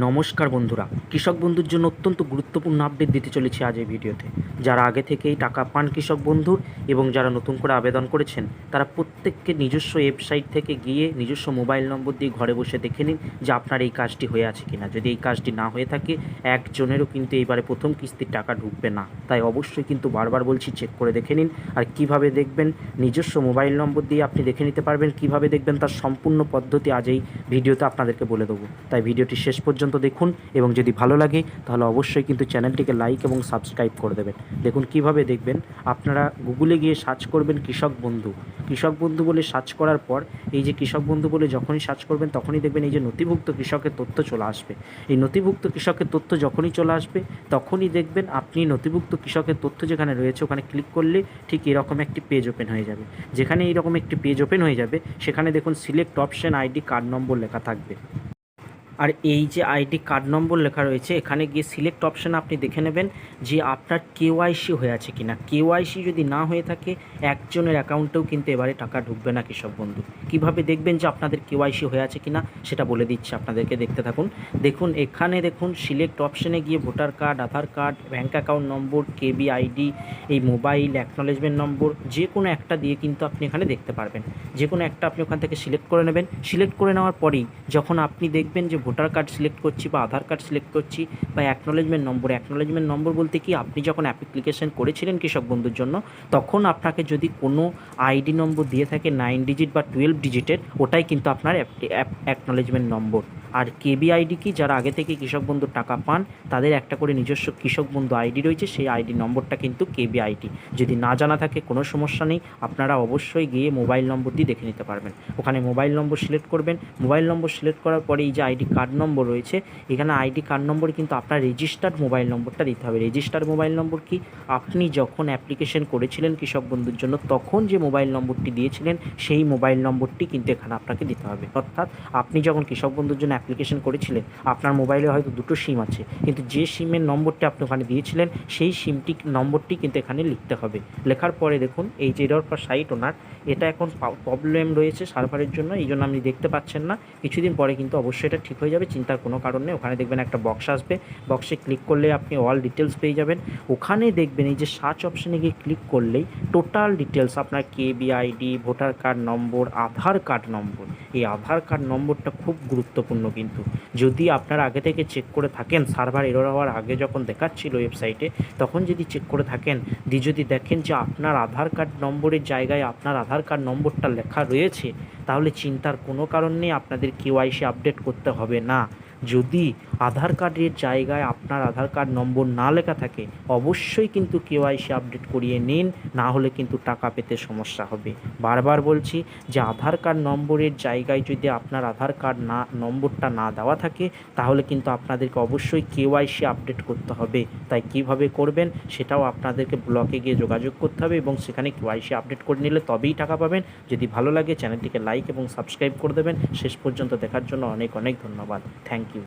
নমস্কার বন্ধুরা। কৃষক বন্ধুর জন্য অত্যন্ত গুরুত্বপূর্ণ আপডেট দিতে চলেছি আজ এই ভিডিওতে। যারা আগে থেকেই টাকা পান কৃষক বন্ধুর এবং যারা নতুন করে আবেদন করেছেন, তারা প্রত্যেককে নিজস্ব ওয়েবসাইট থেকে গিয়ে নিজস্ব মোবাইল নম্বর দিয়ে ঘরে বসে দেখে নিন যে আপনার এই কাজটি হয়ে আছে কিনা। যদি এই কাজটি না হয়ে থাকে, একজনেরও কিন্তু এইবারে প্রথম কিস্তির টাকা ঢুকবে না। তাই অবশ্যই কিন্তু বারবার বলছি চেক করে দেখে নিন। আর কীভাবে দেখবেন? নিজস্ব মোবাইল নম্বর দিয়ে আপনি দেখে নিতে পারবেন কীভাবে দেখবেন? তার সম্পূর্ণ পদ্ধতি আজ এই ভিডিওতে আপনাদেরকে বলে দেবো। তাই ভিডিওটি শেষ পর্যন্ত দেখুন এবং যদি ভালো লাগে, তাহলে অবশ্যই কিন্তু চ্যানেলটিকে লাইক এবং সাবস্ক্রাইব করে দেবেন। দেখুন কীভাবে দেখবেন, আপনারা গুগলে গিয়ে সার্চ করবেন কৃষক বন্ধু। কৃষক বন্ধু বলে সার্চ করার পর, এই যে কৃষক বন্ধু বলে যখনই সার্চ করবেন, তখনই দেখবেন এই যে নথিভুক্ত কৃষকের তথ্য চলে আসবে। এই নথিভুক্ত কৃষকের তথ্য যখনই চলে আসবে, তখনই দেখবেন আপনি নথিভুক্ত কৃষকের তথ্য যেখানে রয়েছে, ওখানে ক্লিক করলে ঠিক এরকম একটি পেজ ওপেন হয়ে যাবে। যেখানে এইরকম একটি পেজ ওপেন হয়ে যাবে, সেখানে দেখুন select option ID card number লেখা থাকবে। আর এই যে আইডি কার্ড নম্বর লেখা রয়েছে, এখানে গিয়ে সিলেক্ট অপশানে আপনি দেখে নেবেন যে আপনার কেওয়াইসি হয়ে আছে কিনা। কেওয়াইসি যদি না হয়ে থাকে, একজনের অ্যাকাউন্টেও কিন্তু এবারে টাকা ঢুকবে না কৃষক বন্ধু। কীভাবে দেখবেন যে আপনাদের কেওয়াইসি হয়ে আছে কিনা, সেটা বলে দিচ্ছি আপনাদেরকে, দেখতে থাকুন। দেখুন, এখানে দেখুন সিলেক্ট অপশানে গিয়ে voter card Aadhaar card bank account number K B ID এই মোবাইল অ্যাকনোলেজমেন্ট নম্বর যে কোনো একটা দিয়ে কিন্তু আপনি এখানে দেখতে পারবেন। যে কোনো একটা আপনি ওখান থেকে সিলেক্ট করে নেবেন। সিলেক্ট করে নেওয়ার পরেই যখন আপনি দেখবেন যে ভোটার কার্ড সিলেক্ট করছি বা আধার কার্ড সিলেক্ট করছি বা অ্যাকনোলেজমেন্ট নম্বর অ্যাকনোলেজমেন্ট নম্বর বলতে কি আপনি যখন অ্যাপ্লিকেশন করেছিলেন কৃষক বন্ধুর জন্য, তখন আপনাকে যদি কোনো আইডি নম্বর দিয়ে থাকে নাইন ডিজিট বা টুয়েলভ ডিজিটের ওটাই কিন্তু আপনার অ্যাকনোলেজমেন্ট নম্বর আর কেবি আইডি কি? যারা আগে থেকে কৃষক বন্ধুর টাকা পান, তাদের একটা করে নিজস্ব কৃষক বন্ধু আইডি রয়েছে, সেই আইডি নম্বরটা কিন্তু কেবি আইডি যদি না জানা থাকে, কোনো সমস্যা নেই, আপনারা অবশ্যই গিয়ে মোবাইল নম্বর দিয়ে দেখে নিতে পারবেন। ওখানে মোবাইল নম্বর সিলেক্ট করবেন। মোবাইল নম্বর সিলেক্ট করার পরে এই যে আইডি কার্ড নম্বর রয়েছে। এখানে আইডি কার্ড নম্বর কিন্তু আপনার রেজিস্টার্ড মোবাইল নম্বরটা দিতে হবে। রেজিস্টার্ড মোবাইল নম্বর কি? আপনি যখন অ্যাপ্লিকেশন করেছিলেন কৃষক বন্ধুর জন্য, তখন যে মোবাইল নম্বরটি দিয়েছিলেন, সেই মোবাইল নম্বরটি কিন্তু এখানে আপনাকে দিতে হবে। অর্থাৎ আপনি যখন কৃষক বন্ধুর জন্য অ্যাপ্লিকেশন করেছিলেন, আপনার মোবাইলে হয়তো দুটো সিম আছে। কিন্তু যে সিমের নম্বরটি আপনি ওখানে দিয়েছিলেন, সেই সিমটি নম্বরটি কিন্তু এখানে লিখতে হবে। লেখার পরে দেখুন, এই যে পর সাইট ওনার এটা এখন প্রবলেম রয়েছে সার্ভারের জন্য এই জন্য আপনি দেখতে পাচ্ছেন না। কিছুদিন পরে কিন্তু অবশ্যই এটা ঠিক হয়ে যাবে, চিন্তার কোনো কারণ নেই। ওখানে দেখবেন একটা বক্স আসবে। বক্সে ক্লিক করলে আপনি অল ডিটেলস পেয়ে যাবেন। ওখানে দেখবেন এই যে সার্চ অপশানে গিয়ে ক্লিক করলেই টোটাল ডিটেলস আপনার K B ID voter card number Aadhaar card number এই আধার কার্ড নম্বরটা খুব গুরুত্বপূর্ণ কিন্তু। যদি আপনারা আগে থেকে চেক করে থাকেন সার্ভার এরর হওয়ার আগে যখন দেখাচ্ছিল ওয়েবসাইটে তখন যদি চেক করে থাকেন, দি যদি দেখেন যে আপনার আধার কার্ড নম্বরের জায়গায় আপনার আধার কার্ড নম্বরটা লেখা রয়েছে, তাহলে চিন্তার কোনো কারণ নেই, আপনাদের কেওয়াইসি আপডেট করতে হবে না যদি আধার কার্ডের জায়গায় আপনার আধার কার্ড নম্বর না লেখা থাকে, অবশ্যই কিন্তু কেওয়াইসি আপডেট করিয়ে নিন, না হলে কিন্তু টাকা পেতে সমস্যা হবে। বারবার বলছি যে আধার কার্ড নম্বরের জায়গায় যদি আপনার আধার কার্ড না, নম্বরটা না দেওয়া থাকে, তাহলে কিন্তু আপনাদেরকে অবশ্যই কেওয়াইসি আপডেট করতে হবে। তাই কীভাবে করবেন সেটাও আপনাদেরকে ব্লকে গিয়ে যোগাযোগ করতে হবে এবং সেখানে কেওয়াইসি আপডেট করে নিলে তবেই টাকা পাবেন। যদি ভালো লাগে চ্যানেলটিকে লাইক এবং সাবস্ক্রাইব করে দেবেন। শেষ পর্যন্ত দেখার জন্য অনেক অনেক ধন্যবাদ। Thank you.